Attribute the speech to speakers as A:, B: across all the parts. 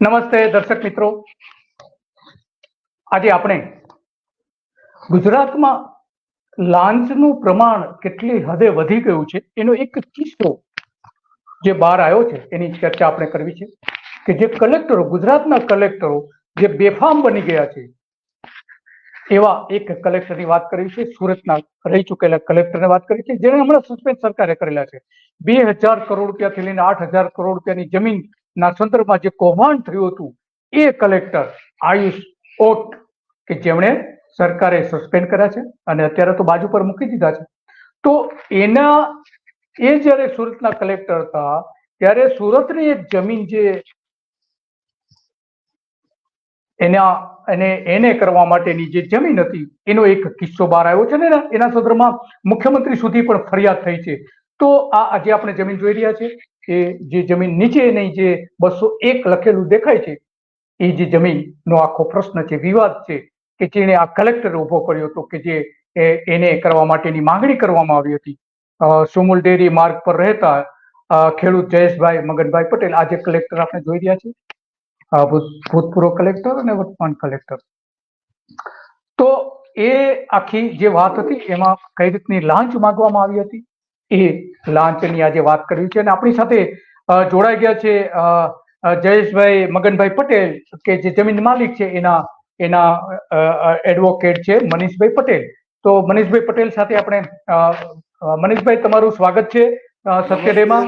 A: નમસ્તે દર્શક મિત્રો. આજે આપણે ગુજરાતમાં લાંચનું પ્રમાણ કેટલી હદે વધી ગયું છે એનો એક કિસ્સો જે બહાર આવ્યો છે, એની ચર્ચા આપણે કરવી છે કે જે કલેક્ટરો, ગુજરાતના કલેક્ટરો જે બેફામ બની ગયા છે, એવા એક કલેક્ટરની વાત કરી છે, સુરતના રહી ચૂકેલા કલેક્ટરની વાત કરી છે જેને હમણાં સસ્પેન્ડ સરકારે કરેલા છે. બે હજાર કરોડ રૂપિયાથી લઈને આઠ હજાર કરોડ રૂપિયાની જમીનના સંદર્ભમાં જે કૌભાંડ થયું હતું, એ કલેક્ટર આયુષ ઓટ કે જેમણે સરકારે સસ્પેન્ડ કર્યા છે અને અત્યારે તો બાજુ પર મૂકી દીધા છે. તો એના, એ જ્યારે સુરતના કલેક્ટર હતા, ત્યારે સુરતની એક જમીન જે એના, એને એને કરવા માટેની જે જમીન હતી, એનો એક કિસ્સો બહાર આવ્યો છે ને એના સંદર્ભમાં મુખ્યમંત્રી સુધી પણ ફરિયાદ થઈ છે. તો આ આજે આપણે જમીન જોઈ રહ્યા છે એ જે જમીન નીચે નહીં જે બસો એક લખેલું દેખાય છે, એ જે જમીનનો આખો પ્રશ્ન છે, વિવાદ છે, કે જેણે આ કલેક્ટરે ઊભો કર્યો હતો કે જે એને કરવા માટેની માંગણી કરવામાં આવી હતી. સુમુલ ડેરી માર્ગ પર રહેતા ખેડૂત જયેશભાઈ મગનભાઈ પટેલ આજે કલેક્ટર આપણે જોઈ રહ્યા છે ભૂતપૂર્વ કલેક્ટર અને વર્તમાન કલેક્ટર. તો એ આખી જે વાત હતી એમાં કઈ રીતની લાંચ માંગવામાં આવી હતી? એ લાંચની આજે વાત કરવી છે અને આપણી સાથે જોડાઈ ગયા છે જયેશભાઈ મગનભાઈ પટેલ કે જે જમીન માલિક છે એના એના એડવોકેટ છે મનીષભાઈ પટેલ. તો મનીષભાઈ પટેલ સાથે આપણે મનીષભાઈ તમારું સ્વાગત છે સત્યડેમાં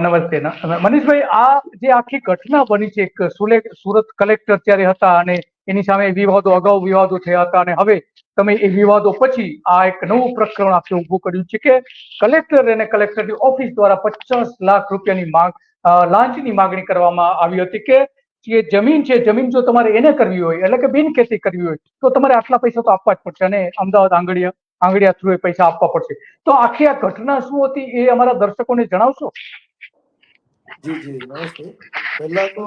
A: નમસ્તે મનીષભાઈ આ જે આખી ઘટના બની છે સુરત કલેક્ટર ત્યારે હતા અને એની સામે વિવાદો અગાઉ વિવાદો થયા હતા અને હવે તમે એ વિવાદો પછી આ એક નવું પ્રકરણ આપણે ઊભું કર્યું છે કે કલેક્ટર અને કલેક્ટરની ઓફિસ દ્વારા પચાસ લાખ રૂપિયાની માંગ લાંચની માંગણી કરવામાં આવી હતી કે જે જમીન છે, જમીન જો તમારે એને કરવી હોય, એટલે કે બિન ખેતી કરવી હોય, તો તમારે આટલા પૈસા તો આપવા જ પડશે અને અમદાવાદ આંગળીયા આંગળીયા એ પૈસા આપવા પડશે. તો આખી આ ઘટના શું હતી એ અમારા દર્શકોને જણાવશો?
B: જી જી, નમસ્તે. પહેલા તો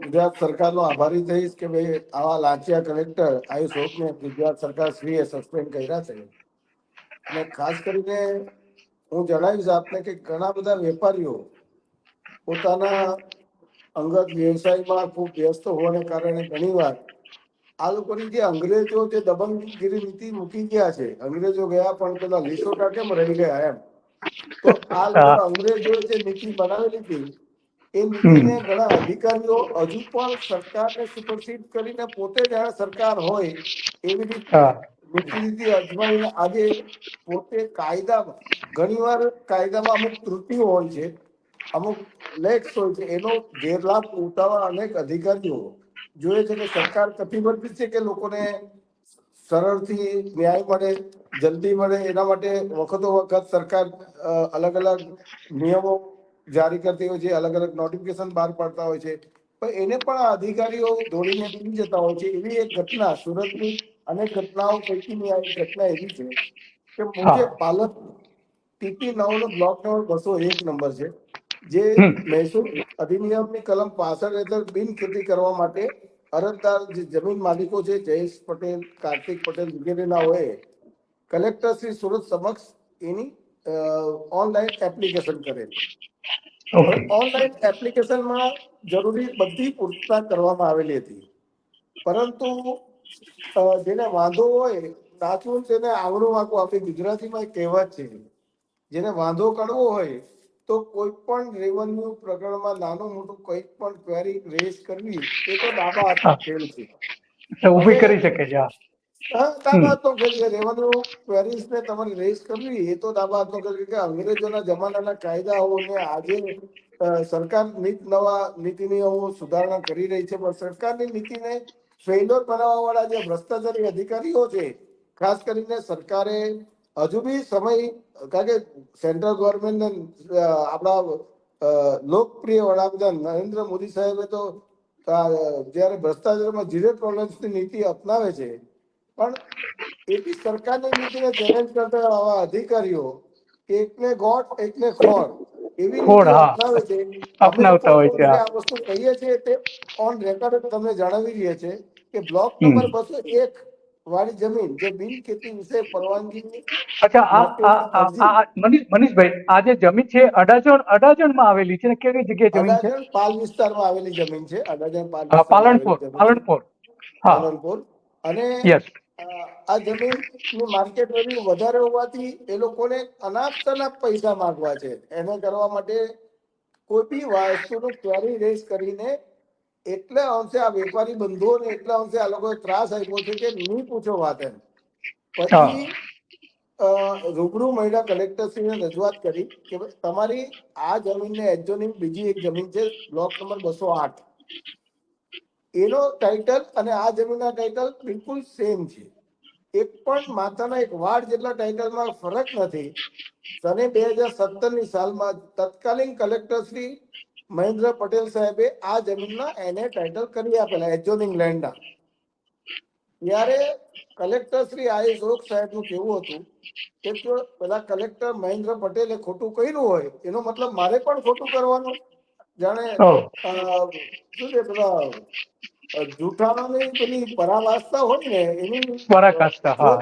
B: ગુજરાત સરકારનો આભારી થઈશ કે ભાઈ આવા લાંચિયા કલેક્ટર આયુષ હોપને ગુજરાત સરકાર શ્રીએ સસ્પેન્ડ કર્યા છે. અને ખાસ કરીને હું જણાવીશ આપને કે ઘણા બધા વેપારીઓ પોતાના અંગત વ્યવસાયમાં ખૂબ વ્યસ્ત હોવાને કારણે ઘણીવાર આ લોકોની જે અંગ્રેજો જે દબંગગીરી નીતિ મૂકી ગયા છે, અંગ્રેજો ગયા પણ પેલા લીસોટા કેમ રહી ગયા એમ? તો આ અંગ્રેજો જે નીતિ બનાવેલી હતી એ નીતિને ઘણા અધિકારીઓ હજુ પણ સરકારને સુપરસીડ કરીને પોતે જાણે સરકાર હોય એવી રીતે નીતિ અજમાવીને આજે પોતે કાયદામાં ઘણીવાર કાયદામાં અમુક ત્રુટિઓ હોય છે અમુક લેક્સ હોય છે એનો ગેરલાભ ઉઠાવવા અનેક અધિકારીઓ જોઈએ છે કે સરકાર કટિબદ્ધ છે કે લોકોને સરળથી ન્યાય મળે જલ્દી મળે એના માટે વખતો વખત સરકાર અલગ અલગ નિયમો જારી કરતી હોય છે અલગ અલગ નોટિફિકેશન બહાર પાડતા હોય છે પણ એને પણ આ અધિકારીઓ દોડીને પી જતા હોય છે એવી એક ઘટના સુરતની અનેક ઘટનાઓ પૈકીની આ ઘટના એવી છે કે મુખ્ય
A: હા.
B: પાલક ટીપી નવ નો બ્લોક નંબર બસો એક નંબર છે જે. મહેસૂલ અધિનિયમની કલમ પાછળ હેઠળ બિન ખેતી કરવા માટે અરજદાર જે જમીન માલિકો છે જયેશ પટેલ કાર્તિક પટેલ વગેરેના હોય કલેક્ટર શ્રી સુરત સમક્ષ એની ઓનલાઈન એપ્લિકેશન કરેલી. ઓનલાઈન એપ્લિકેશનમાં જરૂરી બધી પૂર્તતા કરવામાં આવેલી હતી. પરંતુ જેને વાંધો હોય નાચવું તેને આંગળું વાંકું આપણી ગુજરાતીમાં કહેવત છે જેને વાંધો કાઢવો હોય તો કોઈ પણ રેવન્યુ પ્રકરણમાં નાનું મોટું કોઈ પણ ક્વેરી રેઝ કરવી એ તો ડાબા હાથમાં ખેલ છે.
A: ઊભી કરી શકે છે હા.
B: હા, ડાબા હાથનો ખેલ છે. રેવન્યુ ક્વેરીઝ ને તમારે રેઝ કરવી એ તો ડાબા હાથનો ખેલ કે અંગ્રેજોના જમાનાના કાયદાઓને આજે સરકાર નીત નવા નીતિ નિયમો સુધારણા કરી રહી છે પણ સરકારની નીતિને ફેલોર બનાવવા વાળા જે ભ્રષ્ટાચારી અધિકારીઓ છે ખાસ કરીને સરકારે હજુ બી સમય કારણ કે સેન્ટ્રલ ગવર્મેન્ટ આપણા લોકપ્રિય વડાપ્રધાન નરેન્દ્ર મોદી સાહેબે તો જ્યારે ભ્રષ્ટાચારમાં ઝીરો ટોલરન્સની નીતિ અપનાવે છે પણ એવી સરકારની નીતિને ચેલેન્જ કરતા આવા અધિકારીઓ એકને ગોટ એકને ખોટ એવી અપનાવે છે.
A: અપનાવતા હોય છે,
B: આ વસ્તુ કહીએ છીએ તે ઓન રેકોર્ડ તમને જણાવી રહ્યા છે કે બ્લોક નંબર બસો એક વાળી જમીન જે બિન ખેતી વિષય પરવાનગી
A: અચ્છા આ આ આ- આ મનીષ મનીષભાઈ આ જે જમીન છે અડાજણ અડાજણમાં આવેલી છે ને કેવી જગ્યાએ જમીન છે?
B: પાલ વિસ્તારમાં આવેલી જમીન છે અડાજણ પાલ
A: પાલનપુર. પાલનપુર.
B: પાલનપુર. અને આ જમીન માર્કેટ વેલ્યુ વધારે હોવાથી એ લોકોને અનાપ તનાપ પૈસા માંગવા છે. એને કરવા માટે કોઈ બી વસ્તુનું ક્વેરી રેઝ કરીને એટલે અંશે આ વેપારી બંધુઓને એટલે અંશે આ લોકોએ ત્રાસ આપ્યો છે કે નહીં પૂછો વાત એમ. પછી રૂબરૂ મહિલા કલેક્ટરશ્રીને રજૂઆત કરી કે તમારી આ જમીનને એડજોનિંગ બીજી એક જમીન છે બ્લોક નંબર બસો આઠ. એનો ટાઇટલ અને આ જમીનના ટાઇટલ બિલકુલ સેમ છે. એક પણ માથાના એક વાર્ડ જેટલા ટાઇટલમાં ફરક નથી. સને બે હજાર સત્તરની સાલમાં તત્કાલીન કલેક્ટર શ્રી મહેન્દ્ર પટેલ સાહેબે આ જમીનના એને ટાઇટલ કરી આપેલા એડજોનિંગ લેન્ડના ત્યારે કલેક્ટર શ્રી આઈ શોક સાહેબનું કેવું હતું કે જો પેલા કલેક્ટર મહેન્દ્ર પટેલે ખોટું કર્યું હોય એનો મતલબ મારે પણ ખોટું કરવાનું જાણે શું છે પેલા જૂઠાણાની પેલી પરાવાસ્તા હોય ને એની
A: પરાકાષ્ઠા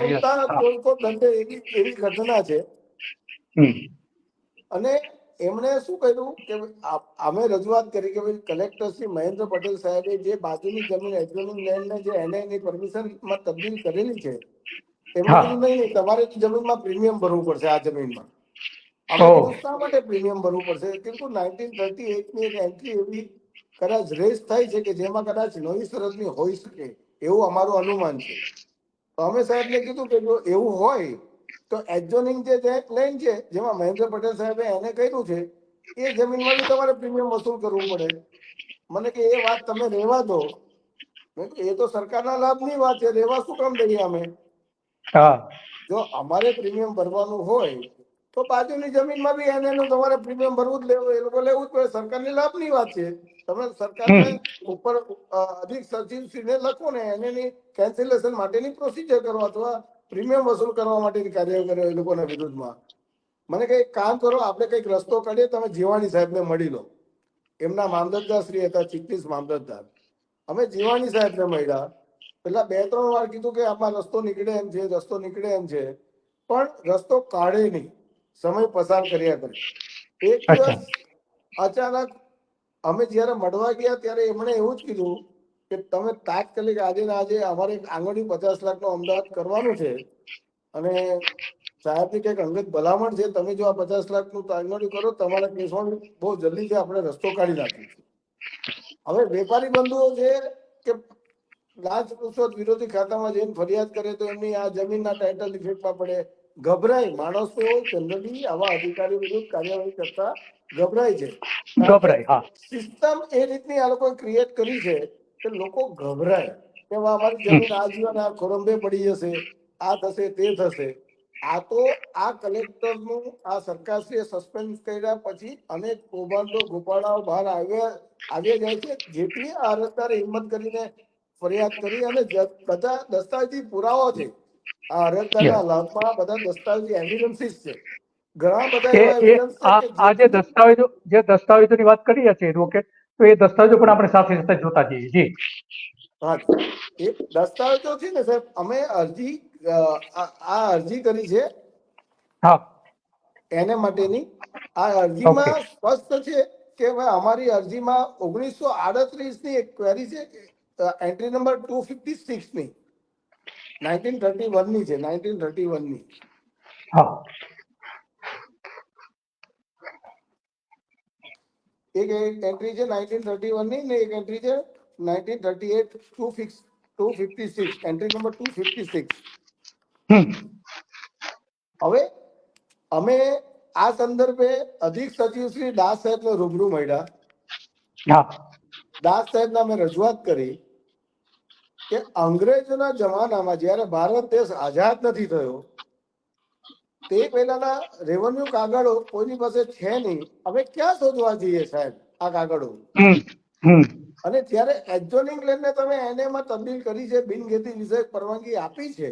B: એવી એવી ઘટના છે અને એમણે શું કર્યું કે અમે રજૂઆત કરી કે ભાઈ કલેક્ટર શ્રી મહેન્દ્ર પટેલ સાહેબે જે બાજુની જમીન એડજોનિંગ લેન્ડને જે એને એની પરમિશનમાં તબદીલ કરેલી છે એમાં નહીં તમારે જમીનમાં પ્રીમિયમ ભરવું પડશે આ જમીનમાં. શા માટે પ્રીમિયમ ભરવું પડશે? કીધું નાઇન્ટીન થર્ટી એટની એક એન્ટ્રી એવી કદાચ રેસ થાય છે કે જેમાં કદાચ નવી શરતની હોઈ શકે એવું અમારું અનુમાન છે. તો અમે સાહેબને કીધું કે જો એવું હોય તો એડજોનિંગ જે લેન્ડ છે જેમાં મહેન્દ્ર પટેલ સાહેબે એને કહ્યું છે એ જમીનમાં બી તમારે પ્રીમિયમ વસૂલ કરવું પડે. મને કે એ વાત તમે રહેવા દો. એ તો સરકારના લાભની વાત છે રહેવા શું કામ દઈએ અમે?
A: હા.
B: જો અમારે પ્રીમિયમ ભરવાનું હોય તો બાજુની જમીનમાં બી એને તમારે પ્રીમિયમ ભરવું જ લેવું એ લોકો લેવું જ પડે. સરકારની લાભની વાત છે. તમે સરકારને ઉપર અધિક સચિવશ્રીને લખો ને એની કેન્સલેશન માટેની પ્રોસિજર કરો અથવા પ્રીમિયમ વસૂલ કરવા માટેની કાર્ય કર્યો એ લોકોના વિરુદ્ધમાં. મને કઈ કામ કરો આપણે કંઈક રસ્તો કાઢીએ તમે જીવાણી સાહેબને મળી લો. એમના મામલતદાર શ્રી હતા ચીફીસ મામલતદાર. અમે જીવાણી સાહેબને મળ્યા. પેલા બે ત્રણ વાર કીધું કે આમાં રસ્તો નીકળે એમ છે રસ્તો નીકળે એમ છે. પણ રસ્તો કાઢે નહીં. સમય પસાર કર્યા કરે. એક દિવસ અચાનક અમે જ્યારે મળવા ગયા ત્યારે એમણે એવું જ કીધું કે તમે તાત્કાલિક આજે ને આજે અમારે આંગળી પચાસ લાખનો અમદાવાદ કરવાનો છે અને સાહેબની કંઈક અંગત ભલામણ છે તમે જો આ પચાસ લાખનું આંગળી કરો તમારા કેસમાં બહુ જલ્દી છે આપણે રસ્તો કાઢી નાખીશું હવે વેપારી બંધુઓ છે કે લાંચ રૂશ્વત વિરોધી ખાતામાં જઈને ફરિયાદ કરે તો એમની આ જમીનના ટાઇટલ ઇફેક્ટમાં પડે. ગભરાય. માણસો જનરલી આવા અધિકારીઓ વિરુદ્ધ કાર્યવાહી કરતા ગભરાય છે.
A: ગભરાય હા.
B: સિસ્ટમ એ રીતની આ લોકોએ ક્રિએટ કરી છે કે લોકો ગભરાય. કે અમારી જમીન આ જીવન આ ખોરંભે પડી જશે આ થશે તે થશે. આ તો આ કલેક્ટરનું આ સરકારશ્રીએ સસ્પેન્ડ કર્યા પછી અનેક કૌભાંડો ગોપાળાઓ બહાર આવ્યા આવી જાય છે. જેટલી આ અરજદારે હિંમત કરીને ફરિયાદ કરી અને બધા દસ્તાવેજી પુરાવા છે. આ અરજદારના લાભમાં બધા દસ્તાવેજી એવિડન્સીસ છે. ઘણા બધા
A: આ જે દસ્તાવેજો જે દસ્તાવેજોની વાત કરી છે એડવોકેટ તો એ દસ્તાવેજો પણ આપણે સાથે સાથે જોતા જઈએ. જી.
B: હા એ દસ્તાવેજો છે ને સાહેબ અમે અરજી આ અરજી કરી છે.
A: હા.
B: એને માટેની. આ અરજીમાં સ્પષ્ટ છે કે ભાઈ અમારી અરજીમાં ઓગણીસો આડત્રીસની એક ક્વેરી છે એન્ટ્રી નંબર ટુ ફિફ્ટી સિક્સની. નાઇન્ટીન થર્ટી વનની છે નાઇન્ટીન થર્ટી
A: વનની.
B: એક એન્ટ્રી છે નાઇન્ટીન થર્ટી વનની ને એક એન્ટ્રી છે nineteen thirty eight two six two fifty six entry number two fifty six હવે અમે આ સંદર્ભે અધિક સચિવ શ્રી દાસ સાહેબને રૂબરૂ મળ્યા.
A: હા.
B: સાહેબ ને અમે રજૂઆત કરી કે અંગ્રેજોના જમાનામાં જ્યારે ભારત દેશ આઝાદ નથી થયો તે પહેલાના રેવન્યુ કાગળો કોઈની પાસે છે નહીં. હવે ક્યાં શોધવા જઈએ સાહેબ આ કાગળો? અને ત્યારે એડજોનિંગ લેન્ડને તમે એનેમાં તબદીલ કરી છે બિનખેતી વિષયક પરવાનગી આપી છે.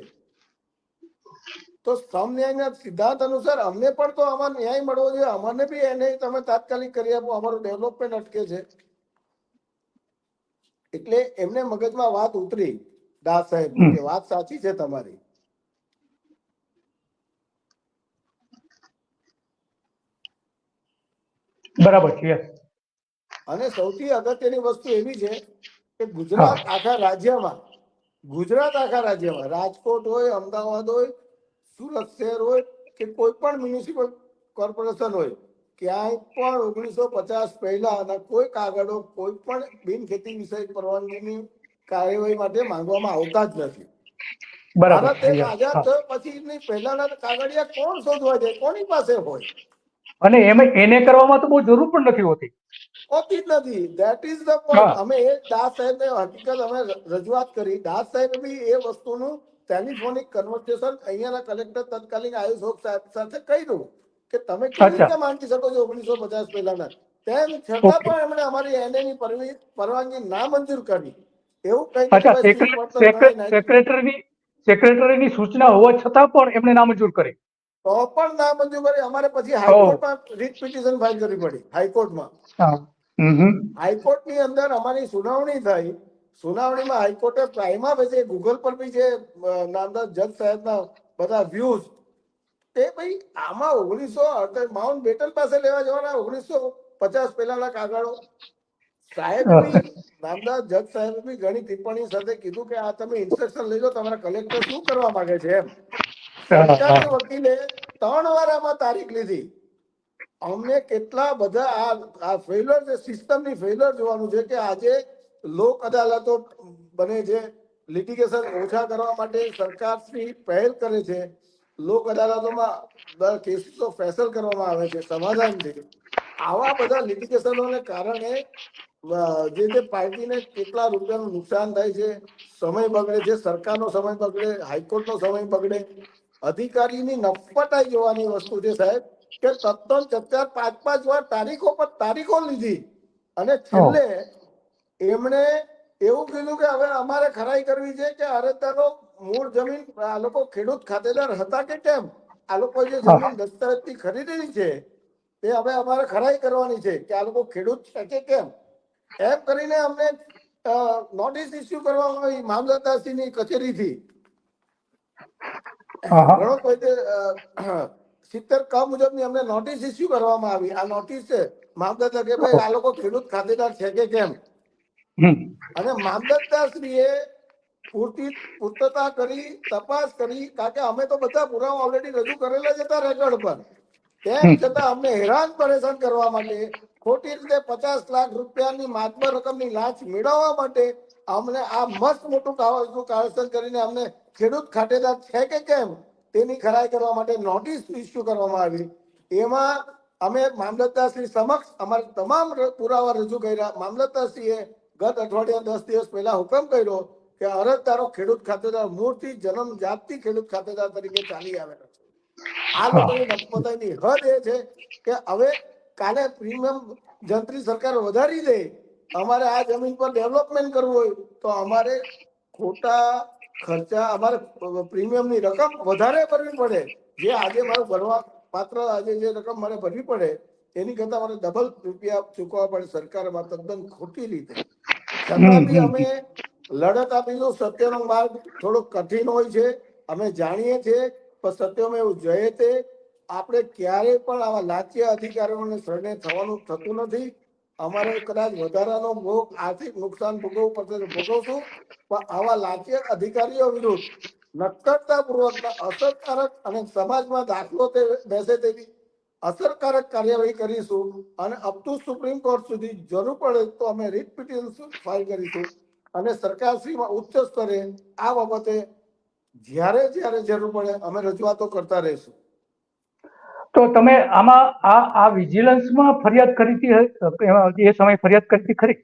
B: તો સમન્યાયના સિદ્ધાંત અનુસાર અમને પણ તો આમાં ન્યાય મળવો જોઈએ. અમને બી એને તમે તાત્કાલિક કરી આપો. અમારું ડેવલપમેન્ટ અટકે છે. એટલે એમને મગજમાં વાત ઉતરી. દાસ સાહેબ કે વાત સાચી છે તમારી.
A: બરાબર છે
B: અને સૌથી અગત્યની વસ્તુ એવી છે કે ગુજરાત આખા રાજ્યમાં ગુજરાત આખા રાજ્યમાં રાજકોટ હોય અમદાવાદ હોય સુરત શહેર હોય કે કોઈ પણ મ્યુનિસિપલ કોર્પોરેશન હોય ક્યાંય પણ ઓગણીસો પચાસ પહેલાના કોઈ કાગળો કોઈ પણ બિન ખેતી વિષયક પરવાનગીની કાર્યવાહી માટે માંગવામાં આવતા જ નથી.
A: બરાબર
B: ભારત આઝાદ થયો પછી પહેલાના કાગળિયા કોણ શોધવા જાય? કોની પાસે હોય?
A: અને એમાં એને કરવામાં તો બહુ જરૂર પણ નથી હોતી.
B: હોતી જ નથી. ધેટ ઇઝ ધ પોઈન્ટ અમે દાસ સાહેબને હકીકત અમે રજૂઆત કરી. દાસ સાહેબ બી એ વસ્તુનું ટેલિફોનિક કન્વર્સેશન અહીંયાના કલેક્ટર તત્કાલીન આયુષ સાહેબ સાથે કર્યું કે તમે કેવી રીતે માંગી શકો છો ઓગણીસો પચાસ પહેલાના? તેમ છતાં પણ એમણે અમારી એને ની પરવાનગી ના મંજૂર કરી. એવું કઈ.
A: સેક્રેટરીની સેક્રેટરીની સૂચના હોવા છતાં પણ એમણે નામંજૂર કરી.
B: તો પણ ના મંજૂર કરી. અમારે પછી હાઈકોર્ટમાં રીટ પિટિશન ફાઇલ કરવી પડી હાઈકોર્ટમાં. હાઈકોર્ટની અંદર અમારી સુનાવણી થઈ. સુનાવણીમાં હાઈકોર્ટે પ્રાઇમા ફેસે ગૂગલ પર બી જે નામદાર જજ સાહેબના બધા વ્યૂઝ તે ભાઈ આમાં ઓગણીસો માઉન્ટ બેટલ પાસે લેવા જવાના ઓગણીસો પચાસ પહેલાના કાગળો. સાહેબ નામદાર જજ સાહેબ ઘણી ટિપ્પણી સાથે કીધું કે આ તમે ઇન્સ્ટ્રક્શન લઈ લો તમારા કલેક્ટર શું કરવા માંગે છે એમ. વકીલે ત્રણ વાર આમાં તારીખ લીધી. અમને કેટલા બધા આ આ ફેલર છે સિસ્ટમની ફેલર જોવાનું છે કે આજે લોક અદાલતો બને છે લિટિગેશન ઓછા કરવા માટે સરકાર શ્રી પહેલ કરે છે. લોક અદાલતોમાં દર કેસો ફેસલ કરવામાં આવે છે, સમાધાન છે. આવા બધા લિટિગેશનોને કારણે જે જે પાર્ટીને કેટલા રૂપિયાનું નુકસાન થાય છે, સમય બગડે છે, સરકારનો સમય બગડે, હાઈકોર્ટનો સમય બગડે અધિકારીની નફટાઈ જોવાની વસ્તુ છે સાહેબ કે સત્તર સત્તર પાંચ પાંચ વાર તારીખો પર તારીખો લીધી. અને છેલ્લે એમણે એવું કીધું કે હવે અમારે ખરાઈ કરવી છે કે અરજદારો મૂળ જમીન આ લોકો ખેડૂત ખાતેદાર હતા કે કેમ? આ લોકો જે જમીન દસ્તાવેજથી ખરીદેલી છે તે હવે અમારે ખરાઈ કરવાની છે કે આ લોકો ખેડૂત છે કે કેમ? એમ કરીને અમને નોટિસ ઇસ્યુ કરવામાં આવી મામલતદારશ્રીની કચેરીથી. કોઈ તે, સિત્તેર ક મુજબની અમને નોટિસ ઇસ્યુ કરવામાં આવી. આ નોટિસ છે. મામલતદાર કે ભાઈ આ લોકો ખેડૂત ખાતેદાર છે કે કેમ. અને મામલતદારશ્રીએ પૂરતી પૂર્તતા કરી તપાસ કરી કારણ કે અમે તો બધા પુરાવા ઓલરેડી રજૂ કરેલા જ હતા રેકોર્ડ પર. તેમ છતાં અમને હેરાન પરેશાન કરવા માટે ખોટી રીતે પચાસ લાખ રૂપિયાની માતબર રકમની લાંચ મેળવવા માટે અમને આ મસ્ત મોટું કાવતરું કરીને અમને ખેડૂત ખાતેદાર છે કે કેમ? તેની ખરાઈ કરવા માટે નોટિસ ઇસ્યુ કરવામાં આવી. એમાં અમે મામલતદારશ્રી સમક્ષ અમારા તમામ પુરાવા રજૂ કર્યા. મામલતદારશ્રીએ ગત અઠવાડિયા દસ દિવસ પહેલા હુકમ કર્યો કે અરજદારો ખેડૂત ખાતેદાર મૂળથી જન્મ જાતથી ખેડૂત ખાતેદાર તરીકે ચાલી આવેલા છે. આ લોકોની નફમતાઈની હદ એ છે કે હવે કાલે પ્રીમિયમ જંત્રી સરકાર વધારી દે અમારે આ જમીન પર ડેવલપમેન્ટ કરવું હોય તો અમારે ખોટા ખર્ચા અમારે પ્રીમિયમની રકમ વધારે ભરવી પડે. જે આજે મારું ભરવા પાત્ર આજે જે રકમ મારે ભરવી પડે એની કરતા મારે ડબલ રૂપિયા ચૂકવવા પડે સરકારમાં તદ્દન ખોટી રીતે. છતાં બી અમે લડત આપીશું સત્યનો માર્ગ થોડો કઠિન હોય છે. અમે જાણીએ છીએ પણ સત્યમાં એવું જયે તે આપણે ક્યારેય પણ આવા લાચ્ય અધિકારીઓને શરણે થવાનું થતું નથી. અમારે કદાચ વધારાનો ભોગ આર્થિક નુકસાન ભોગવવું પડશે ભોગવશું, પણ આવા લાચિયા અધિકારીઓ વિરુદ્ધ નક્કરતાપૂર્વક અસરકારક અને સમાજમાં દાખલો તે બેસે તેવી અસરકારક કાર્યવાહી કરીશું અને અપ ટુ સુપ્રીમ કોર્ટ સુધી જરૂર પડે તો અમે રીટ પિટિશન ફાઇલ કરીશું અને સરકારશ્રીમાં ઉચ્ચ સ્તરે આ બાબતે જ્યારે જ્યારે જરૂર પડે અમે રજૂઆતો કરતા રહીશું.
A: તો તમે આમાં આ આ વિજિલન્સમાં ફરિયાદ કરી હતી એ સમયે ફરિયાદ કરી હતી ખરી?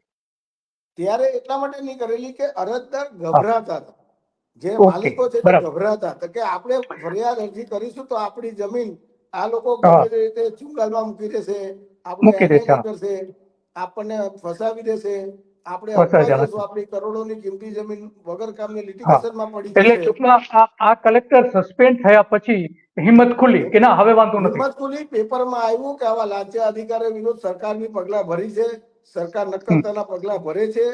B: ત્યારે એટલા માટે નહીં કરેલી કે અરજદાર ગભરાતા હતા. જે માલિકો છે તે ગભરાતા હતા કે આપણે ફરિયાદ અરજી કરીશું તો આપણી જમીન આ લોકો. રીતે ચુંગાલમાં મૂકી દેશે આપણે કરશે આપણને ફસાવી દેશે આપણે આપણી કરોડોની કિંમતી જમીન વગર કામની litigation-માં પડી
A: એટલે ટૂંકમાં આ કલેક્ટર સસ્પેન્ડ થયા પછી હિંમત ખુલી કે ના હવે વાંધો નથી.
B: હિંમત ખુલી પેપરમાં આવ્યું કે આવા લાંચા અધિકારીઓ વિરુદ્ધ સરકારની પગલા ભરી છે. સરકાર નક્કરતાના પગલા ભરે છે.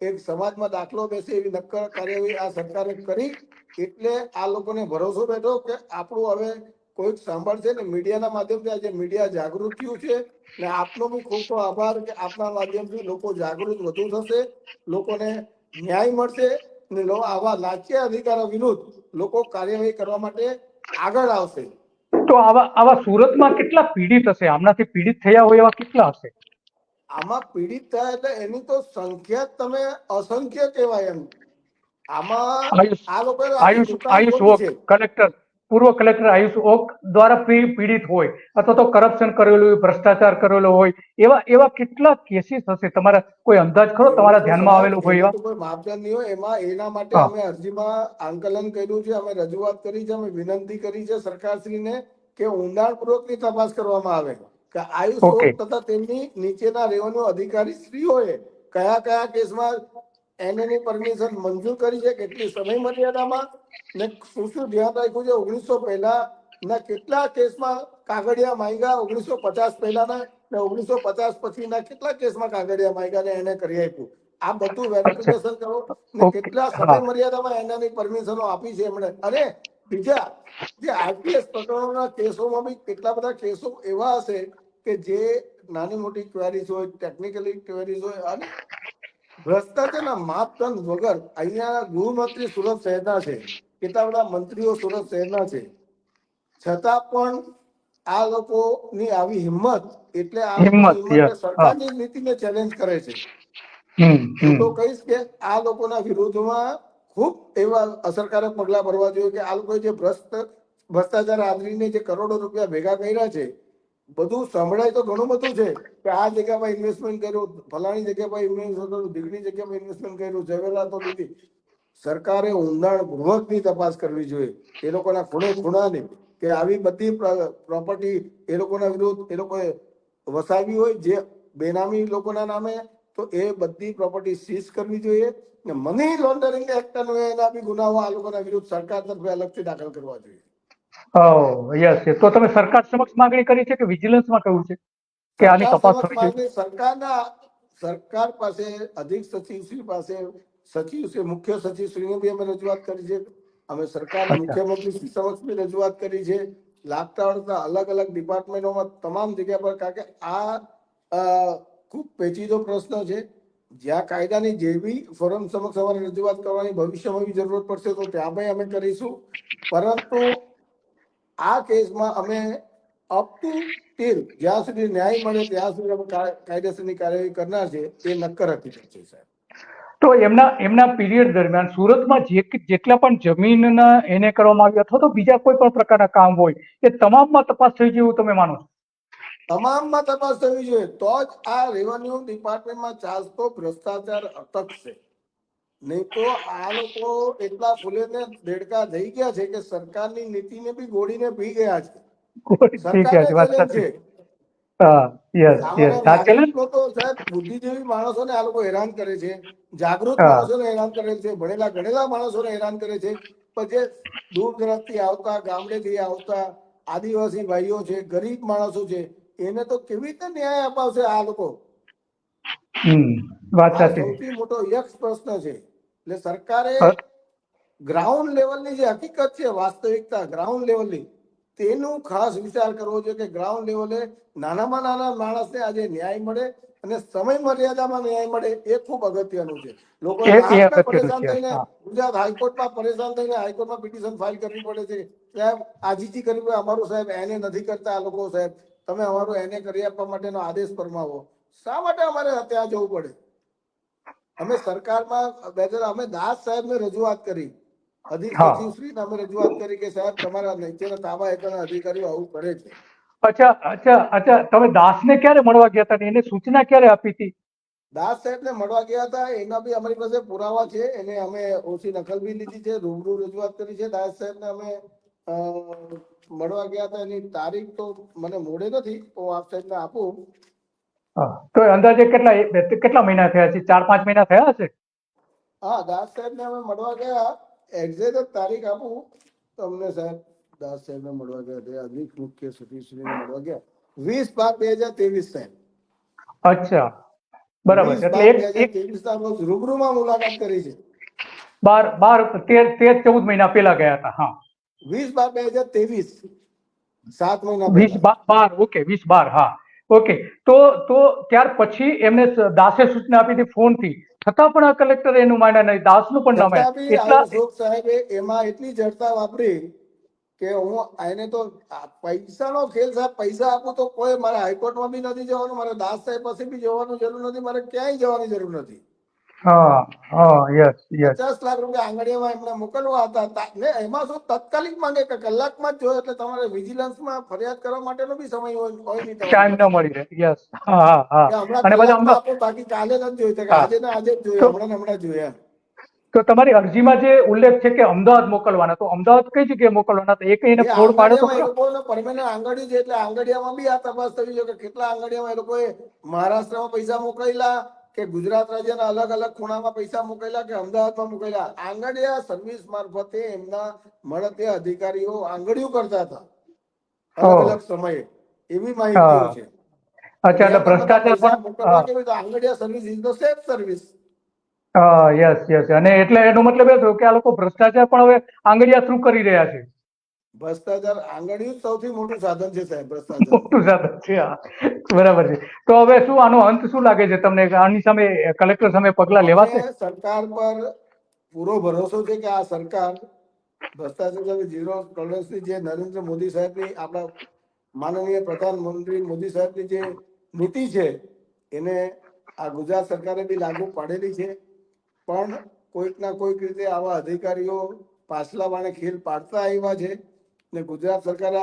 B: એક સમાજમાં દાખલો બેસે એવી નક્કર કાર્યવાહી આ સરકારે કરી. એટલે આ લોકોને ભરોસો બેઠો કે આપણું હવે કોઈક સાંભળશે ને મીડિયાના માધ્યમથી આજે મીડિયા જાગૃત થયું છે. ને આપનો બી ખૂબ ખૂબ આભાર કે આપના માધ્યમથી લોકો જાગૃત વધુ થશે લોકોને ન્યાય મળશે. ને આવા લાંચિયા અધિકારો વિરુદ્ધ લોકો કાર્યવાહી કરવા માટે આગળ આવશે.
A: તો આવા આવા સુરતમાં કેટલા પીડિત હશે? આમનાથી પીડિત થયા હોય એવા કેટલા હશે?
B: આમાં પીડિત થયા એટલે એની તો સંખ્યા તમે અસંખ્ય કહેવાય એમ. આમાં આ લોકો
A: આયુષ આયુષ કલેક્ટર પૂર્વ કલેક્ટર આયુષ ઓક દ્વારા પીડિત હોય અથવા તો કરપ્શન કરેલું હોય ભ્રષ્ટાચાર કરેલો હોય એવા એવા કેટલા કેસીસ હશે? તમારા કોઈ અંદાજ ખરો? તમારા ધ્યાનમાં આવેલું હોય એવા?
B: કોઈ માપદંડ નહીં હોય. એમાં એના માટે અમે અરજીમાં આંકલન કર્યું છે. અમે રજૂઆત કરી છે. અમે વિનંતી કરી છે સરકારશ્રીને કે ઊંડાણપૂર્વકની તપાસ કરવામાં આવે. કે આયુષ ઓક તથા તેમની નીચેના રેવન્યુ અધિકારી શ્રીઓએ કયા કયા કેસમાં એનએની પરમિશન મંજૂર કરી છે કેટલી સમય મર્યાદામાં? ને શું શું ધ્યાન રાખ્યું છે? ઓગણીસો પહેલા ના કેટલા કેસમાં કાગળિયા માંગ્યા ઓગણીસો પચાસ પહેલાના ને ઓગણીસો પચાસ પછીના કેટલા કેસમાં કાગળિયા માંગ્યા ને એને કરી આપ્યું? આ બધું વેરિફિકેશન કરો ને કેટલા સમય મર્યાદામાં એનાની પરમિશનો આપી છે એમણે? અને બીજા જે આઈપીએસ પ્રકરણોના કેસોમાં બી કેટલા બધા કેસો એવા હશે કે જે નાની મોટી ક્વેરીઝ હોય ટેકનિકલી ક્વેરીઝ હોય અને ભ્રષ્ટાચારના માપદંડ વગર અહીંયા ગૃહમંત્રી સુરત શહેરના છે કેટલા બધા મંત્રીઓ સુરત શહેરના છે. છતાં પણ આ લોકોની આવી હિંમત એટલે આ સરકારની નીતિને ચેલેન્જ કરે છે. તો કહીશ કે આ લોકોના વિરોધમાં ખૂબ એવા અસરકારક પગલા ભરવા જોઈએ કે આ લોકો જે ભ્રષ્ટ ભ્રષ્ટાચાર આદરીને જે કરોડો રૂપિયા ભેગા કર્યા છે બધું સંભળાય તો ઘણું બધું છે. કે આ જગ્યા પર ઇન્વેસ્ટમેન્ટ કર્યું, ફલાણી જગ્યા પર ઇન્વેસ્ટમેન્ટ કર્યું દીકરી જગ્યા પર ઇન્વેસ્ટમેન્ટ કર્યું જવેલા તો લીધી સરકારે ઊંડાણપૂર્વકની તપાસ કરવી જોઈએ. એ લોકોના ખૂણે ખૂણાની કે આવી બધી પ્રોપર્ટી એ લોકોના વિરુદ્ધ, એ લોકોએ વસાવી હોય જે બેનામી લોકોના નામે, તો એ બધી પ્રોપર્ટી સીઝ કરવી જોઈએ. ને મની લોન્ડરિંગ એક્ટ એના બી ગુનાઓ આ લોકોના વિરુદ્ધ સરકાર તરફે અલગથી દાખલ કરવા જોઈએ.
A: યસ તો તમે સરકાર સમક્ષ માંગણી કરી છે કે વિજિલન્સમાં કહ્યું છે? કે આની તપાસ થવી જોઈએ?
B: સરકારના સરકાર પાસે અધિક સચિવશ્રી પાસે સચિવ શ્રી મુખ્ય સચિવ શ્રીને બી અમે રજૂઆત કરી છે. અમે સરકારના મુખ્યમંત્રી શ્રી સમક્ષ બી રજૂઆત કરી છે. લાગતા અલગ અલગ ડિપાર્ટમેન્ટોમાં તમામ જગ્યા પર કારણ કે આ ખૂબ પેચીદો પ્રશ્ન છે. જ્યાં કાયદાની જે બી ફોરમ સમક્ષ અમારે રજૂઆત કરવાની ભવિષ્યમાં બી જરૂરત પડશે તો ત્યાં પણ અમે કરીશું. પરંતુ આ કેસમાં અમે અપ ટુ ટીલ જ્યાં સુધી ન્યાય મળે ત્યાં સુધી અમે કાયદેસરની કાર્યવાહી કરનાર છે એ નક્કર હકીકત છે સાહેબ.
A: તો એમના એમના પીરિયડ દરમિયાન સુરતમાં જે જેટલા પણ જમીનના એને કરવામાં આવ્યું અથવા તો બીજા કોઈ પણ પ્રકારના કામ હોય એ તમામમાં તપાસ થઈ જેવું તમે માનો છો?
B: તમામમાં તપાસ થવી જોઈએ. તો જ આ રેવન્યુ ડિપાર્ટમેન્ટમાં ચાલતો ભ્રષ્ટાચાર અટકશે. નહીં તો આ લોકો એટલા ફૂલે ને દેડકા થઈ ગયા છે કે સરકારની નીતિને બી ગોળીને પી ગયા છે.
A: ઠીક છે
B: બુદ્ધિજીવી માણસોને આ લોકો હેરાન કરે છે. જાગૃત. માણસોને હેરાન કરે છે. ભણેલા ગણેલા માણસોને હેરાન કરે છે. પણ જે દૂર દરાજથી આવતા ગામડેથી આવતા આદિવાસી ભાઈઓ છે ગરીબ માણસો છે એને તો કેવી રીતે ન્યાય અપાવશે આ લોકો?
A: હમ વાત સાચી.
B: મોટો યક્ષ પ્રશ્ન છે. એટલે સરકારે. ગ્રાઉન્ડ લેવલની જે હકીકત છે વાસ્તવિકતા ગ્રાઉન્ડ લેવલની તેનું ખાસ વિચાર કરવો જોઈએ કે ગ્રાઉન્ડ લેવલે નાનામાં નાના માણસને આજે ન્યાય મળે અને સમય મર્યાદામાં ન્યાય મળે એ ખૂબ અગત્યનું છે. લોકો પરેશાન થઈને. ગુજરાત હાઈકોર્ટમાં પરેશાન થઈને હાઈકોર્ટમાં પિટિશન ફાઇલ કરવી પડે છે. સાહેબ આજીજી કરવી પડે અમારું સાહેબ એને નથી કરતા આ લોકો સાહેબ. તમે અમારું એને કરી આપવા માટેનો આદેશ ફરમાવો. શા માટે અમારે ત્યાં જવું પડે? અમે સરકારમાં બેઠેલા અમે દાસ સાહેબને રજૂઆત કરી. અધિક
A: હા.
B: અમે રજૂઆત કરી કે સાહેબ તમારા નીચેના તાબા હેઠળના અધિકારીઓ આવું કરે છે.
A: અચ્છા અચ્છા અચ્છા તમે દાસને ક્યારે મળવા ગયા હતા? એને સૂચના ક્યારે આપી હતી?
B: દાસ સાહેબને મળવા ગયા હતા. એના બી અમારી પાસે પુરાવા છે. એને અમે ઓછી નકલ બી લીધી છે રૂબરૂ રજૂઆત કરી છે. દાસ સાહેબને અમે અ, મળવા ગયા હતા. એની તારીખ તો મને મોડે નથી. હું આપ સાહેબને આપું.
A: હા તો અંદાજે કેટલા એ- કેટલા મહિના થયા છે? ચાર પાંચ મહિના થયા હશે?
B: હા દાસ સાહેબને અમે મળવા ગયા. એક્ઝેક્ટ તારીખ આપું તમને સાહેબ. દાસ સાહેબને મળવા ગયા તે અધિક મુખ્ય સચિવશ્રીને મળવા ગયા. વીસ બાર બે હજાર ત્રેવીસ સાહેબ.
A: અચ્છા. બરાબર
B: વીસ
A: એટલે
B: બાર
A: એક
B: બે હજાર
A: એક
B: ત્રેવીસ ના રોજ રૂબરૂમાં મુલાકાત કરી છે.
A: બાર બાર તેર તેર ચૌદ મહિના પહેલા ગયા હતા. હા.
B: વીસ બાર બે હજાર ત્રેવીસ. સાત મહિના
A: વીસ
B: પહેલા.
A: બા- બાર. ઓકે વીસ બાર. હા. ઓકે તો તો ત્યાર પછી એમને દાસે સૂચના આપી હતી ફોનથી છતાં પણ આ કલેક્ટર એનું માન્યા નહીં. દાસનું પણ ન એટલા
B: સાહેબે એમાં એટલી જડતા વાપરી કે હું એને તો પૈસાનો ખેલ સાહેબ પૈસા આપું તો કોઈ મારે હાઈકોર્ટમાં બી નથી જવાનું મારે દાસ સાહેબ પાસે બી જવાનું જરૂર નથી મારે ક્યાંય જવાની જરૂર નથી.
A: હા હા યસ યસ
B: પચાસ લાખ રૂપિયા આંગળીમાં એમને મોકલવા હતા. ને એમાં શું તાત્કાલિક માંગે કે કલાકમાં જ જોઈએ એટલે તમારે વિજિલન્સમાં ફરિયાદ કરવા માટેનો બી સમય હોય હોય નહીં.
A: ટાઈમ ન મળી રહે. યસ હા હા હા.
B: હમણાં
A: અને બધા અમદાવાદ
B: બાકી કાલે નથી જોઈતા કે આજે ને આજે જ જોઈએ
A: તો-
B: હમણાં હમણાં જ
A: તો તમારી અરજીમાં જે ઉલ્લેખ છે કે અમદાવાદ મોકલવાના તો અમદાવાદ કઈ જગ્યાએ મોકલવાના તો એ કઈ એને ફોડ પાડે તો
B: આંગળી છે એટલે આંગળીયામાં બી આ તપાસ થઈ કે કેટલા આંગળીયામાં એ લોકોએ મહારાષ્ટ્રમાં પૈસા મોકલેલા કે ગુજરાત રાજ્યના અલગ અલગ ખૂણામાં પૈસા મોકલ્યા કે અમદાવાદમાં મોકલ્યા આંગડિયા સર્વિસ મારફતે એમના મળતે અધિકારીઓ આંગળીઓ કરતા હતા. અલગ અલગ સમયે. એવી માહિતીઓ છે.
A: અચ્છા એટલે ભ્રષ્ટાચાર પણ
B: angadia service is the safe service.
A: હા યસ યસ. અને એટલે એનો મતલબ એ થયો કે આ લોકો ભ્રષ્ટાચાર પણ હવે આંગડિયા થ્રુ કરી રહ્યા છે.
B: ભ્રષ્ટાચાર આંગળીયું સૌથી મોટું સાધન છે સાહેબ ભ્રષ્ટાચાર.
A: મોટું સાધન છે બરાબર છે. તો હવે શું આનો અંત શું લાગે છે તમને? આની સામે કલેક્ટર સામે પગલા લેવાશે?
B: સરકાર પર પૂરો ભરોસો છે કે આ સરકાર ભ્રષ્ટાચાર સામે ઝીરો ટોલરન્સની જે નરેન્દ્ર મોદી સાહેબની આપણા માનનીય પ્રધાનમંત્રી મોદી સાહેબની જે નીતિ છે એને આ ગુજરાત સરકારે બી લાગુ પાડેલી છે. પણ કોઈક ના કોઈક રીતે આવા અધિકારીઓ પાછલા વાળે ખેલ પાડતા આવ્યા છે. ને ગુજરાત સરકારે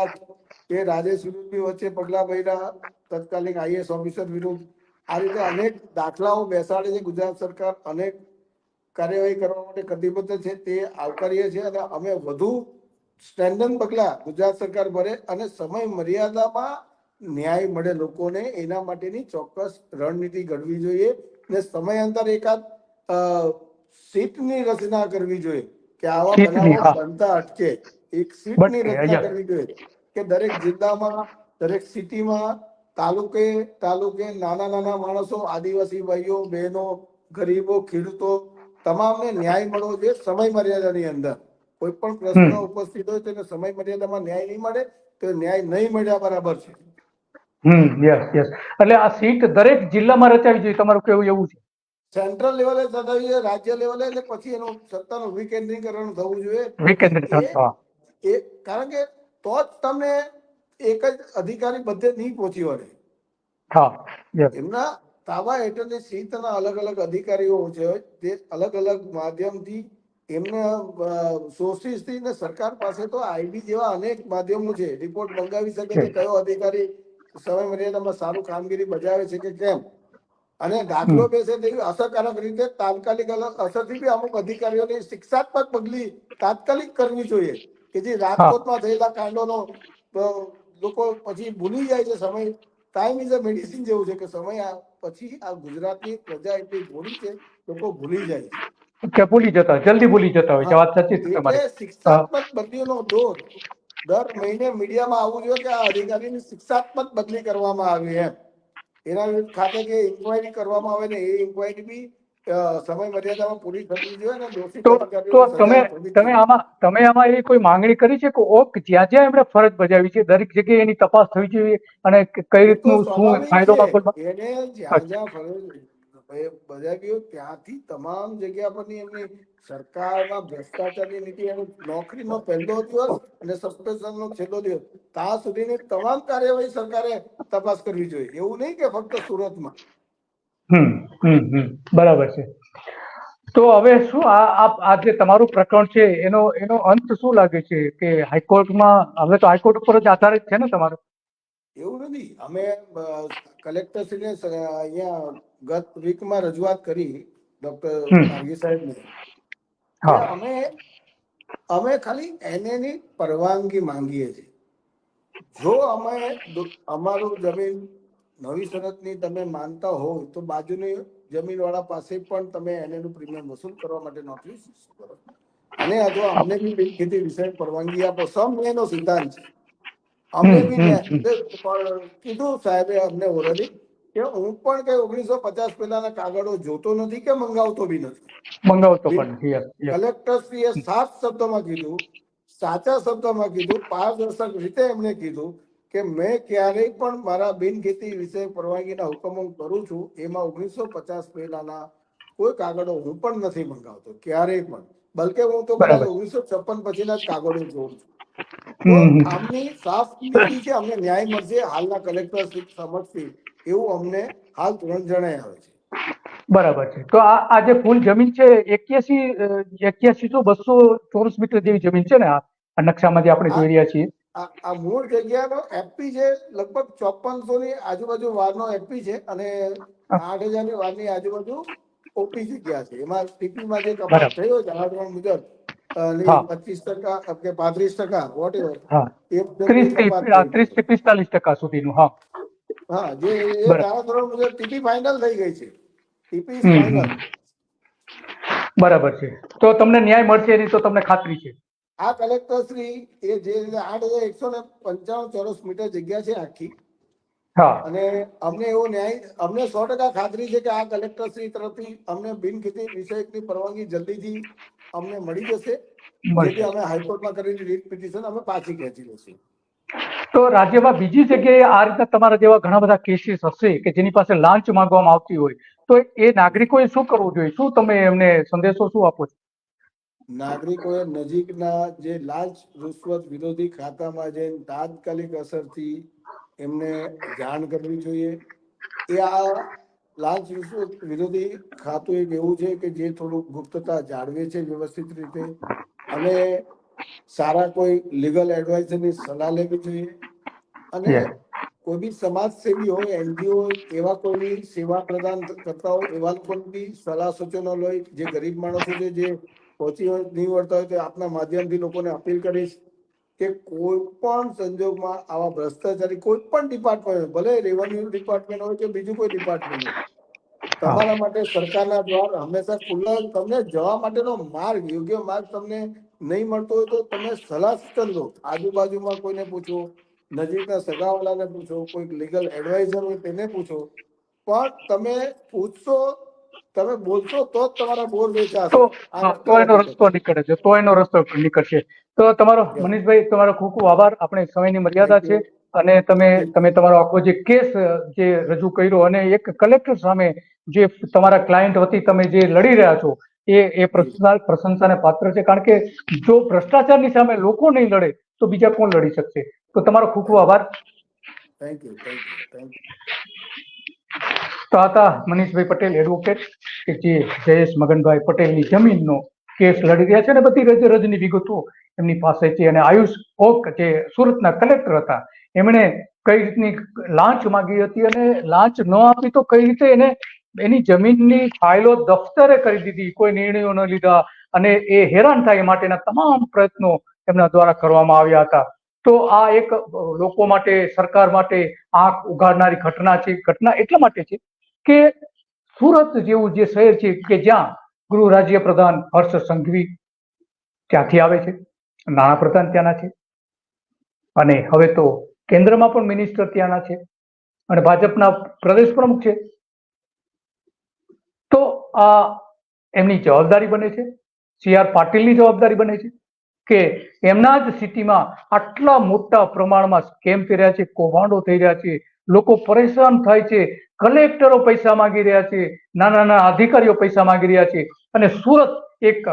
B: એ રાજેશ વિરુદ્ધ બી વચ્ચે પગલા ભર્યા તત્કાલીન આઈએસ ઓફિસર વિરુદ્ધ. આ રીતે અનેક દાખલાઓ બેસાડે છે ગુજરાત સરકાર અનેક કાર્યવાહી કરવા માટે કટિબદ્ધ છે તે આવકારીએ છીએ અને અમે વધુ સ્ટેન્ડન પગલા ગુજરાત સરકાર ભરે અને સમય મર્યાદામાં ન્યાય મળે લોકોને એના માટેની ચોક્કસ રણનીતિ ઘડવી જોઈએ ને સમયાંતર એકાદ સીટની રચના કરવી જોઈએ કે આવા બનાવો બનતા અટકે. એક સીટની રચના કરવી જોઈએ કે દરેક જિલ્લામાં દરેક સિટીમાં તાલુકે તાલુકે નાના નાના માણસો આદિવાસી ભાઈઓ બહેનો ગરીબો ખેડૂતો તમામને ન્યાય મળવો જોઈએ સમય મર્યાદાની અંદર. કોઈ પણ પ્રશ્ન ઉપસ્થિત હોય તેને સમય મર્યાદામાં ન્યાય નહીં મળે તો ન્યાય નહીં મળ્યા બરાબર છે.
A: હમ યસ યસ એટલે આ સીટ દરેક જિલ્લામાં રચાવી જોઈએ તમારું કેવું એવું છે.
B: સેન્ટ્રલ લેવલે જોઈએ રાજ્ય લેવલે એટલે પછી એનું સત્તાનું વિકેન્દ્રીકરણ થવું જોઈએ.
A: વિકેન્દ્રિત
B: એ- કારણ કે તો જ તમને એક જ અધિકારી બધે નહીં પહોંચી વળે. એમના તાવા હેઠળની સીટના અલગ અલગ અધિકારીઓ છે તે અલગ અલગ માધ્યમથી એમને સોર્સિસથી ને સરકાર પાસે તો આઈબી જેવા અનેક માધ્યમો છે. રિપોર્ટ મંગાવી શકે છે
A: છે.
B: કયો અધિકારી સમય મર્યાદામાં સારું કામગીરી બજાવે છે કે કેમ? અને દાખલો બેસે તેવી અસરકારક રીતે તાત્કાલિક અસરથી બી અમુક અધિકારીઓની શિક્ષાત્મક પગલી તાત્કાલિક કરવી જોઈએ. કે જે રાજકોટમાં થયેલા કાંડોનો લોકો પછી ભૂલી જાય છે સમય. ટાઈમ ઇઝ અ મેડિસિન જેવું છે કે સમય આ પછી આ ગુજરાતની પ્રજા એટલી ભૂલી છે લોકો ભૂલી જાય છે.
A: કે ભૂલી જતા હોય, જલ્દી ભૂલી જતા હોય છે વાત સાચી છે તમારી.
B: શિક્ષાત્મક બદલીનો દોર. દર મહિને મીડિયામાં આવવું જોઈએ કે આ અધિકારીની શિક્ષાત્મક બદલી કરવામાં આવી એમ. એના ખાતે કે ઇન્કવાયરી કરવામાં આવે ને એ ઇન્કવાયરી બી સમય મર્યાદામાં પૂરી થવી જોઈએ અને દોષી
A: તો તો તમે તમે આમાં તમે આમાં એ કોઈ માંગણી કરી છે કે ઓક જ્યાં જ્યાં એમણે ફરજ બજાવી છે દરેક જગ્યાએ એની તપાસ થવી જોઈએ અને કઈ રીતનું શું ફાયદો
B: એને જ્યાં જ્યાં ફરજ બજાવ્યો ત્યાંથી તમામ જગ્યા પરની એમની સરકારમાં ભ્રષ્ટાચારની નીતિ એનો નોકરીમાં પહેલો દિવસ અને સસ્પેન્શનનો છેલ્લો દિવસ. ત્યાં સુધીની તમામ કાર્યવાહી સરકારે તપાસ કરવી જોઈએ. એવું નહીં કે ફક્ત સુરતમાં.
A: હમ. બરાબર છે. તો હવે શું આ આ જે તમારું પ્રકરણ છે એનો એનો અંત શું લાગે છે કે હાઈકોર્ટમાં હવે તો હાઈકોર્ટ ઉપર જ આધારિત છે ને તમારું?
B: એવું નથી. અમે કલેક્ટરશ્રીને સ- અહીંયા ગત વીકમાં રજૂઆત કરી ડોક્ટર. નારગી સાહેબને. અમે અમે ખાલી એને ની પરવાનગી માંગીએ છીએ. જો અમે અમારું જમીન નવી શરતની તમે માનતા હો તો બાજુની જમીન વાળા પાસે પણ તમે એને પ્રીમિયમ વસૂલ કરવા માટે નોટિસ કરો અને અથવા અમને બી બિનખેતી વિષય પરવાનગી આપો સમ એનો સિદ્ધાંત છે.
A: અમે
B: બી કીધું સાહેબે અમને ઓરડી કે હું પણ કઈ ઓગણીસો પચાસ પહેલાના કાગળો જોતો નથી કે મંગાવતો બી નથી?
A: મંગાવતો પણ કલેક્ટર.
B: કલેક્ટરશ્રીએ સાત શબ્દોમાં કીધું સાચા શબ્દોમાં કીધું પારદર્શક રીતે એમણે કીધું કે મેં ક્યારેય પણ મારા બિનખેતી વિશે પરવાનગીના હુકમો કરું છું એમાં ઓગણીસો પચાસ પહેલાના કોઈ કાગળો હું પણ નથી મંગાવતો ક્યારેય પણ. બલકે હું તો. ઓગણીસો છપ્પન પછીના જ કાગળો જોઉં છું. આમની સાફ નીતિ છે અમને ન્યાય મળશે હાલના કલેક્ટર સમક્ષથી એવું અમને હાલ તુરંત જણાય આવે છે.
A: બરાબર છે. તો આ આ જે ફૂલ જમીન છે એક્યાસી એક્યાસી તો બસો ચોરસ મીટર જેવી જમીન છે ને આ આ નકશામાં જે આપણે જોઈ રહ્યા છીએ.
B: આ મૂળ જગ્યાનો એપી છે લગભગ ચોપનસો ની આજુબાજુ વારનો એપી છે અને આઠ હજારની વારની આજુબાજુ ઓપી જગ્યા છે. એમાં ટીપીમાં જે કપાત થયો છે મુજબ પચીસ ટકા કે પાંત્રીસ ટકા વોટ
A: ત્રીસથી પિસ્તાલીસ ટકા સુધીનું હા.
B: હા જે એ ધારાધોરણ મુજબ ટીપી ફાઇનલ થઈ ગઈ છે. ટીપી ફાઇનલ
A: બરાબર છે. તો તમને ન્યાય મળશે એની તો તમને ખાતરી છે.
B: આ કલેક્ટર શ્રી એ જે આઠ હજાર એકસો ને પંચાવન ચોરસ મીટર જગ્યા છે આખી. અને અમને એવો ન્યાય અમને સો ટકા ખાતરી છે કે આ કલેક્ટર શ્રી તરફથી અમને બિનખેતી વિષયકની પરવાનગી જલ્દીથી અમને મળી જશે. જેથી અમે હાઈકોર્ટમાં કરેલી રીટ પિટિશન અમે પાછી ખેંચી લઈશું.
A: તો રાજ્યમાં બીજી જગ્યાએ આ રીતના તમારા જેવા ઘણા બધા કેસીસ હશે કે જેની પાસે લાંચ માંગવામાં આવતી હોય તો એ નાગરિકોએ શું કરવું જોઈએ? શું તમે એમને સંદેશો શું આપો છો?
B: નાગરિકોએ નજીકના જે લાંચ રૂશ્વત વિરોધી ખાતામાં જઈને તાત્કાલિક અસરથી એમને જાણ કરવી જોઈએ. એ આ લાંચ રૂશ્વત વિરોધી ખાતું એક એવું છે કે જે થોડુંક ગુપ્તતા જાળવે છે વ્યવસ્થિત રીતે. અને સારા કોઈ લીગલ એડવાઇઝરની સલાહ લેવી જોઈએ. અને કોઈ બી સમાજ સેવી હોય એનજીઓ એવા કોઈની સેવા પ્રદાન કરતા હોય એવા લોકોની બી સલાહ સૂચનો લઈ જે ગરીબ માણસો છે જે પહોંચી નહીં વળતા હોય તો આપના માધ્યમથી લોકોને અપીલ કરીશ કે કોઈ પણ સંજોગમાં આવા ભ્રષ્ટાચારી કોઈ પણ ડિપાર્ટમેન્ટ ભલે રેવન્યુ ડિપાર્ટમેન્ટ હોય કે બીજું કોઈ ડિપાર્ટમેન્ટ હોય તમારા માટે સરકારના દ્વાર હંમેશા ખુલ્લા તમને જવા માટેનો માર્ગ યોગ્ય માર્ગ તમને નહીં મળતો હોય તો તમે સલાહ સૂચન લો આજુબાજુમાં કોઈને પૂછો નજીકના સગાવાલાને પૂછો કોઈક લીગલ એડવાઇઝર હોય તેને પૂછો. પણ તમે પૂછશો તમે બોલશો તો જ તમારા બોર વેચાશે.
A: તો એનો રસ્તો નીકળે છે તો એનો રસ્તો નીકળશે. તો તમારો મનીષભાઈ તમારો ખૂબ ખૂબ આભાર. આપણે સમયની મર્યાદા છે અને તમે તમે તમારો આખો જે કેસ જે રજૂ કર્યો અને એક કલેક્ટર સામે જે તમારા ક્લાયન્ટ વતી તમે જે લડી રહ્યા છો એ એ પ્રશંસા પ્રશંસાને પાત્ર છે. કારણ કે જો ભ્રષ્ટાચારની સામે લોકો નહીં લડે તો બીજા કોણ લડી શકશે? તો તમારો ખૂબ ખૂબ આભાર.
B: Thank you thank you thank you
A: તો મનીષભાઈ પટેલ એડવોકેટ કે જે જયેશ મગનભાઈ પટેલની જમીનનો કેસ લડી રહ્યા છે અને બધી રજ રજની વિગતો એમની પાસે છે અને આયુષ ઓક જે સુરતના કલેક્ટર હતા, એમણે કઈ રીતની લાંચ માંગી હતી અને લાંચ ન આપી તો કઈ રીતે એને એની જમીનની ફાઇલો દફતરે કરી દીધી, કોઈ નિર્ણયો ન લીધા અને એ હેરાન થાય એ માટેના તમામ પ્રયત્નો એમના દ્વારા કરવામાં આવ્યા હતા. તો આ એક લોકો માટે, સરકાર માટે આંખ ઉઘાડનારી ઘટના છે. ઘટના એટલા માટે છે કે સુરત જેવું જે શહેર છે કે જ્યાં ગૃહ રાજ્ય પ્રધાન હર્ષ સંઘવી ત્યાંથી આવે છે, નાણાં પ્રધાન ત્યાંના છે અને હવે તો કેન્દ્રમાં પણ મિનિસ્ટર ત્યાંના છે અને ભાજપના પ્રદેશ પ્રમુખ છે. તો આ એમની જવાબદારી બને છે. સી આર પાટીલની જવાબદારી બને છે. કે એમના જ સિટીમાં આટલા મોટા પ્રમાણમાં સ્કેમ થઈ રહ્યા છે, કૌભાંડો થઈ રહ્યા છે, લોકો પરેશાન થાય છે, કલેક્ટરો પૈસા માંગી રહ્યા છે નાના નાના અધિકારીઓ પૈસા માંગી રહ્યા છે અને સુરત એક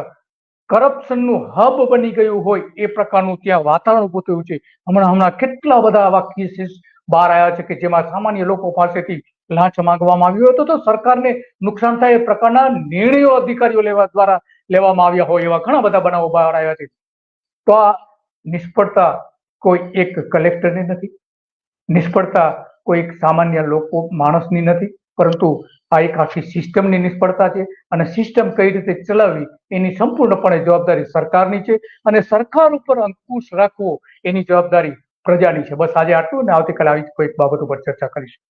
A: કરપ્શનનું હબ બની ગયું હોય એ પ્રકારનું ત્યાં વાતાવરણ ઉભું થયું છે. હમણાં હમણાં કેટલા બધા આવા કેસીસ બહાર આવ્યા છે કે જેમાં સામાન્ય લોકો પાસેથી લાંચ માંગવામાં આવ્યું હતો તો સરકારને નુકસાન થાય એ પ્રકારના નિર્ણયો અધિકારીઓ લેવા દ્વારા લેવામાં આવ્યા હોય એવા ઘણા બધા બનાવો બહાર આવ્યા છે. તો આ નિષ્ફળતા કોઈ એક કલેક્ટરની નથી. નિષ્ફળતા કોઈ એક સામાન્ય લોકો, માણસની નથી. પરંતુ આ એક આખી સિસ્ટમની નિષ્ફળતા છે અને સિસ્ટમ કઈ રીતે ચલાવવી એની સંપૂર્ણપણે જવાબદારી સરકારની છે અને સરકાર ઉપર અંકુશ રાખવો એની જવાબદારી પ્રજાની છે. બસ આજે આટલું ને આવતીકાલે આવી કોઈક બાબત ઉપર ચર્ચા કરીશું.